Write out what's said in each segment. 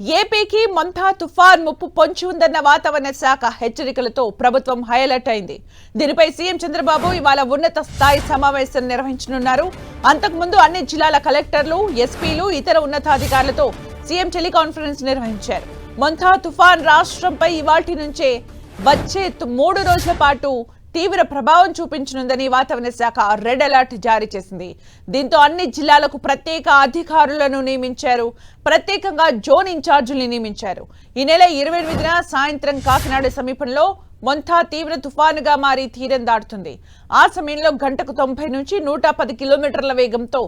ఏపీకి మంథా తుఫాన్ ముప్పు పొంచి ఉందన్న వాతావరణ శాఖ హెచ్చరికలతో ప్రభుత్వం హైలైట్ అయింది. దీనిపై సీఎం చంద్రబాబు ఇవాళ ఉన్నత స్థాయి సమావేశం నిర్వహించనున్నారు. అంతకుముందు అన్ని జిల్లాల కలెక్టర్లు ఎస్పీలు ఇతర ఉన్నతాధికారులతో సీఎం టెలికాన్ఫరెన్స్ నిర్వహించారు. మంథా తుఫాన్ రాష్ట్రంపై ఇవాటి నుంచే వచ్చే తు- మూడు రోజుల పాటు తీవ్ర ప్రభావం చూపించనుందని వాతావరణ శాఖ రెడ్ అలర్ట్ జారీ చేసింది. దీంతో అన్ని జిల్లాలకు ప్రత్యేక అధికారులను నియమించారు. ప్రత్యేకంగా జోన్ ఇన్ఛార్జీలు నియమించారు. ఈ నెల ఇరవై ఎనిమిదిన సాయంత్రం కాకినాడ సమీపంలో మొంథా తీవ్ర తుఫానుగా మారి తీరం దాటుతుంది. ఆ సమయంలో గంటకు తొంభై నుంచి నూట పది కిలోమీటర్ల వేగంతో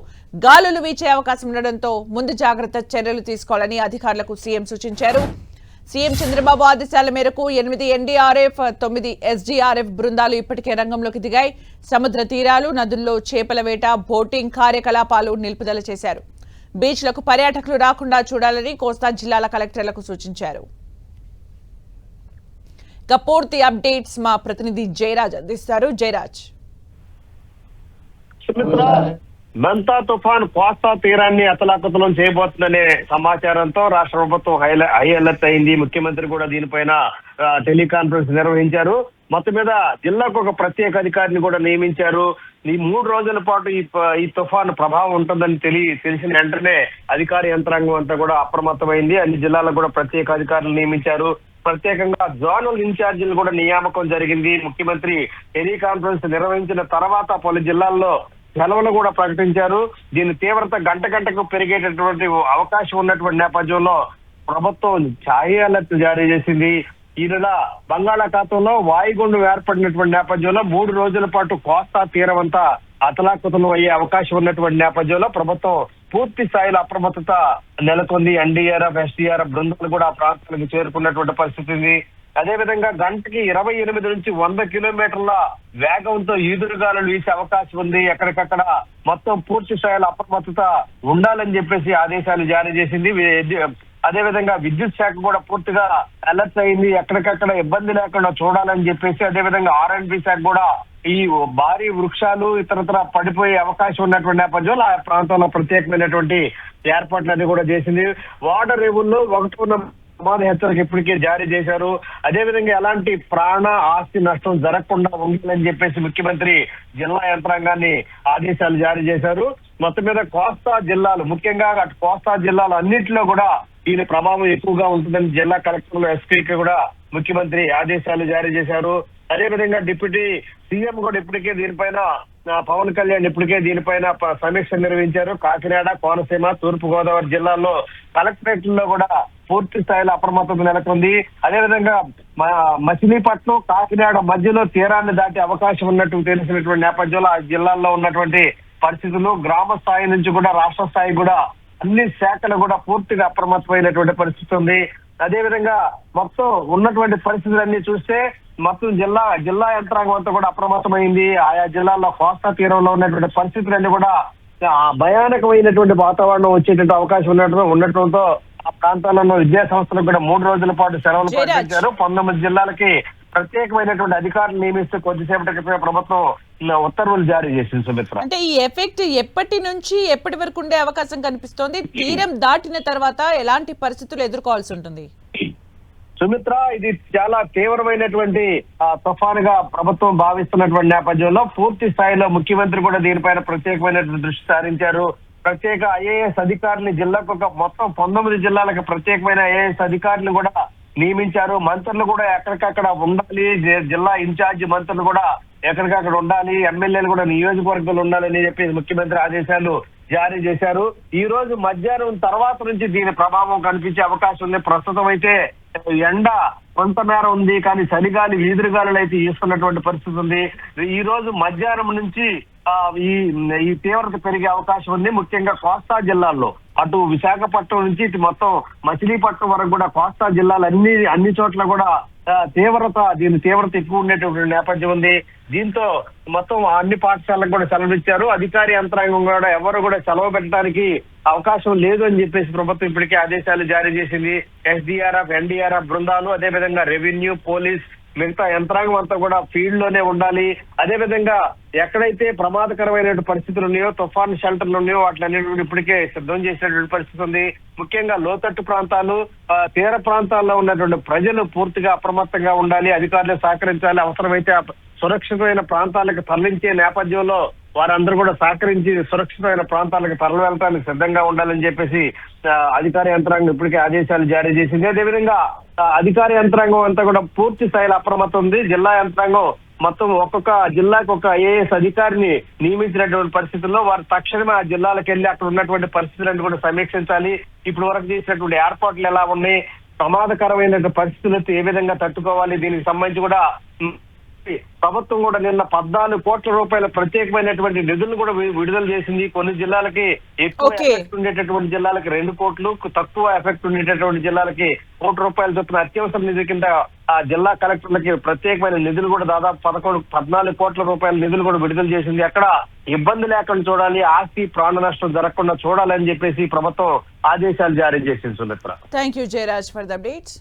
గాలులు వీచే అవకాశం ఉండడంతో ముందు జాగ్రత్త చర్యలు తీసుకోవాలని అధికారులకు సీఎం సూచించారు. సీఎం చంద్రబాబు ఆదేశాల మేరకు ఎనిమిది ఎన్డీఆర్ఎఫ్ తొమ్మిది ఎస్డీఆర్ఎఫ్ బృందాలు ఇప్పటికే రంగంలోకి దిగాయి. సముద్ర తీరాలు నదుల్లో చేపల వేట బోటింగ్ కార్యకలాపాలు నిలుపుదల చేశారు. బీచ్లకు పర్యాటకులు రాకుండా చూడాలని కోస్తా జిల్లాల కలెక్టర్లకు సూచించారు. ఇక పూర్తి అప్డేట్స్ మా ప్రతినిధి జయరాజ్ అందిస్తారు. జయరాజ్. సుమిత్ర తుఫాన్ కోస్తా తీరాన్ని అతలాకుతలం చేయబోతుందనే సమాచారంతో రాష్ట్ర ప్రభుత్వం హైల- హై అలర్ట్ అయింది. ముఖ్యమంత్రి కూడా దీనిపైన టెలికాన్ఫరెన్స్ నిర్వహించారు. మొత్తం మీద జిల్లాకు ఒక ప్రత్యేక అధికారిని కూడా నియమించారు. ఈ మూడు రోజుల పాటు ఈ తుఫాన్ ఈ తుఫాను ప్రభావం ఉంటుందని తెలి తెలిసిన వెంటనే అధికార యంత్రాంగం అంతా కూడా అప్రమత్తమైంది. అన్ని జిల్లాలకు కూడా ప్రత్యేక అధికారులు నియమించారు. ప్రత్యేకంగా జోనల్ ఇన్ఛార్జీలు కూడా నియామకం జరిగింది. ముఖ్యమంత్రి టెలికాన్ఫరెన్స్ నిర్వహించిన తర్వాత పలు జిల్లాల్లో సెలవులు కూడా ప్రకటించారు. దీని తీవ్రత గంట గంటకు పెరిగేటటువంటి అవకాశం ఉన్నటువంటి నేపథ్యంలో ప్రభుత్వం ఛాయ్ అలర్ట్ జారీ చేసింది. ఈ నెల బంగాళాఖాతంలో వాయుగుండం ఏర్పడినటువంటి నేపథ్యంలో మూడు రోజుల పాటు కోస్తా తీరమంతా అతలాకుతలం అయ్యే అవకాశం ఉన్నటువంటి నేపథ్యంలో ప్రభుత్వం పూర్తి స్థాయిలో అప్రమత్తత నెలకొంది. ఎన్డీఆర్ఎఫ్ ఎస్డీఆర్ఎఫ్ బృందాలు కూడా ఆ ప్రాంతాలకు చేరుకున్నటువంటి పరిస్థితి ఉంది. అదేవిధంగా గంటకి ఇరవై ఎనిమిది నుంచి వంద కిలోమీటర్ల వేగంతో ఈదురుగాలు వీసే అవకాశం ఉంది. ఎక్కడికక్కడ మొత్తం పూర్తి స్థాయిలో అప్రమత్తత ఉండాలని చెప్పేసి ఆదేశాలు జారీ చేసింది. అదేవిధంగా విద్యుత్ శాఖ కూడా పూర్తిగా అలర్ట్ అయింది. ఎక్కడికక్కడ ఇబ్బంది లేకుండా చూడాలని చెప్పేసి అదేవిధంగా ఆర్ అండ్ బి శాఖ కూడా ఈ భారీ వృక్షాలు ఇతరతర పడిపోయే అవకాశం ఉన్నటువంటి నేపథ్యంలో ఆ ప్రాంతంలో ప్రత్యేకమైనటువంటి ఏర్పాట్లన్నీ కూడా చేసింది. వాటర్ రేవుల్లో ఒకటి ఉన్న ప్రమాద హెచ్చరిక ఇప్పటికే జారీ చేశారు. అదేవిధంగా ఎలాంటి ప్రాణ ఆస్తి నష్టం జరగకుండా ఉండాలని చెప్పేసి ముఖ్యమంత్రి జిల్లా యంత్రాంగాన్ని ఆదేశాలు జారీ చేశారు. మొత్తం మీద కోస్తా జిల్లాలు ముఖ్యంగా అటు కోస్తా జిల్లాలు అన్నింటిలో కూడా దీని ప్రభావం ఎక్కువగా ఉంటుందని జిల్లా కలెక్టర్లు ఎస్పీకి కూడా ముఖ్యమంత్రి ఆదేశాలు జారీ చేశారు. అదేవిధంగా డిప్యూటీ సీఎం కూడా ఇప్పటికే దీనిపైన పవన్ కళ్యాణ్ ఇప్పటికే దీనిపైన సమీక్ష నిర్వహించారు. కాకినాడ కోనసీమ తూర్పు గోదావరి జిల్లాల్లో కలెక్టరేట్లలో కూడా పూర్తి స్థాయిలో అప్రమత్తత నెలకొంది. అదేవిధంగా మచిలీపట్నం కాకినాడ మధ్యలో తీరాన్ని దాటే అవకాశం ఉన్నట్టు తెలిసినటువంటి నేపథ్యంలో ఆ జిల్లాల్లో ఉన్నటువంటి పరిస్థితులు గ్రామ స్థాయి నుంచి కూడా రాష్ట్ర స్థాయి కూడా అన్ని శాఖలు కూడా పూర్తిగా అప్రమత్తమైనటువంటి పరిస్థితి ఉంది. అదేవిధంగా మొత్తం ఉన్నటువంటి పరిస్థితులన్నీ చూస్తే మొత్తం జిల్లా జిల్లా యంత్రాంగం అంతా కూడా అప్రమత్తమైంది. ఆయా జిల్లాల్లో కోస్తా తీరంలో ఉన్నటువంటి పరిస్థితులన్నీ కూడా ఆ, భయానకమైనటువంటి వాతావరణం వచ్చేటువంటి అవకాశం ఉండటం ఉండటంతో ఆ ప్రాంతాల్లో ఉన్న విద్యా సంస్థలకు కూడా మూడు రోజుల పాటు సెలవులు. ప్రకటించారు పంతొమ్మిది జిల్లాలకి ప్రత్యేకమైనటువంటి అధికారులు నియమిస్తూ కొద్దిసేపటి క్రితమే ప్రభుత్వం ఉత్తర్వులు జారీ చేసింది సుమిత్ర. అంటే ఈ ఎఫెక్ట్ ఎప్పటి నుంచి ఎప్పటి వరకు ఉండే అవకాశం కనిపిస్తోంది? తీరం దాటిన తర్వాత ఎలాంటి పరిస్థితులు ఎదుర్కోవాల్సి ఉంటుంది? సుమిత్ర ఇది చాలా తీవ్రమైనటువంటి ఆ, తుఫానుగా ప్రభుత్వం భావిస్తున్నటువంటి నేపథ్యంలో పూర్తి స్థాయిలో ముఖ్యమంత్రి కూడా దీనిపైన ప్రత్యేకమైనటువంటి దృష్టి సారించారు. ప్రత్యేక ఐఏఎస్ అధికారులు జిల్లాకు ఒక మొత్తం పంతొమ్మిది జిల్లాలకు ప్రత్యేకమైన ఐఏఎస్ అధికారులు కూడా నియమించారు. మంత్రులు కూడా ఎక్కడికక్కడ ఉండాలి. జిల్లా ఇన్ఛార్జి మంత్రులు కూడా ఎక్కడికక్కడ ఉండాలి. ఎమ్మెల్యేలు కూడా నియోజకవర్గాలు ఉండాలని చెప్పి ముఖ్యమంత్రి ఆదేశాలు జారీ చేశారు. ఈ రోజు మధ్యాహ్నం తర్వాత నుంచి దీని ప్రభావం కనిపించే అవకాశం ఉంది. ప్రస్తుతం అయితే ఎండ కొంతమేర ఉంది కానీ చలిగాలి వీధురుగాలు అయితే ఈస్తున్నటువంటి పరిస్థితి ఉంది. ఈ రోజు మధ్యాహ్నం నుంచి ఆ, ఈ ఈ తీవ్రత పెరిగే అవకాశం ఉంది. ముఖ్యంగా కోస్తా జిల్లాల్లో. అటు విశాఖపట్నం నుంచి ఇటు మొత్తం మచిలీపట్నం వరకు కూడా కోస్తా జిల్లాలు అన్ని అన్ని చోట్ల కూడా తీవ్రత దీని తీవ్రత ఎక్కువ ఉండేటువంటి నేపథ్యం ఉంది. దీంతో మొత్తం అన్ని పాఠశాలకు కూడా సెలవు ఇచ్చారు. అధికారి యంత్రాంగం కూడా ఎవరు కూడా సెలవు పెట్టడానికి అవకాశం లేదు అని చెప్పేసి ప్రభుత్వం ఇప్పటికే ఆదేశాలు జారీ చేసింది. ఎస్డీఆర్ఎఫ్ ఎన్డీఆర్ఎఫ్ బృందాలు అదేవిధంగా రెవెన్యూ పోలీస్ మిగతా యంత్రాంగం అంతా కూడా ఫీల్డ్లోనే ఉండాలి. అదే విధంగా ఎక్కడైతే ప్రమాదకరమైన పరిస్థితులు ఉన్నాయో తుఫాన్ షెల్టర్లు ఉన్నాయో వాటిని ఇప్పటికే సిద్ధం చేసినటువంటి పరిస్థితి ఉంది. ముఖ్యంగా లోతట్టు ప్రాంతాలు ఆ, తీర ప్రాంతాల్లో ఉన్నటువంటి ప్రజలు పూర్తిగా అప్రమత్తంగా ఉండాలి అధికారులు సహకరించాలి అవసరమైతే సురక్షితమైన ప్రాంతాలకు తరలించే నేపథ్యంలో వారందరూ కూడా సహకరించి సురక్షితమైన ప్రాంతాలకు తరలి వెళ్ళడానికి సిద్ధంగా ఉండాలని చెప్పేసి అధికార యంత్రాంగం ఇప్పటికే ఆదేశాలు జారీ చేసింది. అదేవిధంగా అధికార యంత్రాంగం అంతా కూడా పూర్తి స్థాయిలో అప్రమత్తం ఉంది. జిల్లా యంత్రాంగం మొత్తం ఒక్కొక్క జిల్లాకు ఒక ఐఏఎస్ అధికారిని నియమించినటువంటి పరిస్థితుల్లో వారు తక్షణమే ఆ జిల్లాలకు వెళ్ళి అక్కడ ఉన్నటువంటి పరిస్థితులను కూడా సమీక్షించాలి. ఇప్పుడు వరకు చేసినటువంటి ఏర్పాట్లు ఎలా ఉన్నాయి? ప్రమాదకరమైన పరిస్థితులతో ఏ విధంగా తట్టుకోవాలి? దీనికి సంబంధించి కూడా ప్రభుత్వం కూడా నిన్న పద్నాలుగు కోట్ల రూపాయల ప్రత్యేకమైనటువంటి నిధులను కూడా విడుదల చేసింది. కొన్ని జిల్లాలకి ఎక్కువ. ఎఫెక్ట్ ఉండేటటువంటి జిల్లాలకి రెండు కోట్లు తక్కువ ఎఫెక్ట్ ఉండేటటువంటి జిల్లాలకి కోటి రూపాయలు చొప్పున అత్యవసర నిధి కింద ఆ జిల్లా కలెక్టర్లకి ప్రత్యేకమైన నిధులు కూడా దాదాపు పదకొండు పద్నాలుగు కోట్ల రూపాయల నిధులు కూడా విడుదల చేసింది. అక్కడ ఇబ్బంది లేకుండా చూడాలి ఆస్తి ప్రాణ నష్టం జరగకుండా చూడాలని చెప్పేసి ప్రభుత్వం ఆదేశాలు జారీ చేసింది Sumitra. Thank you Jayaraj for the updates.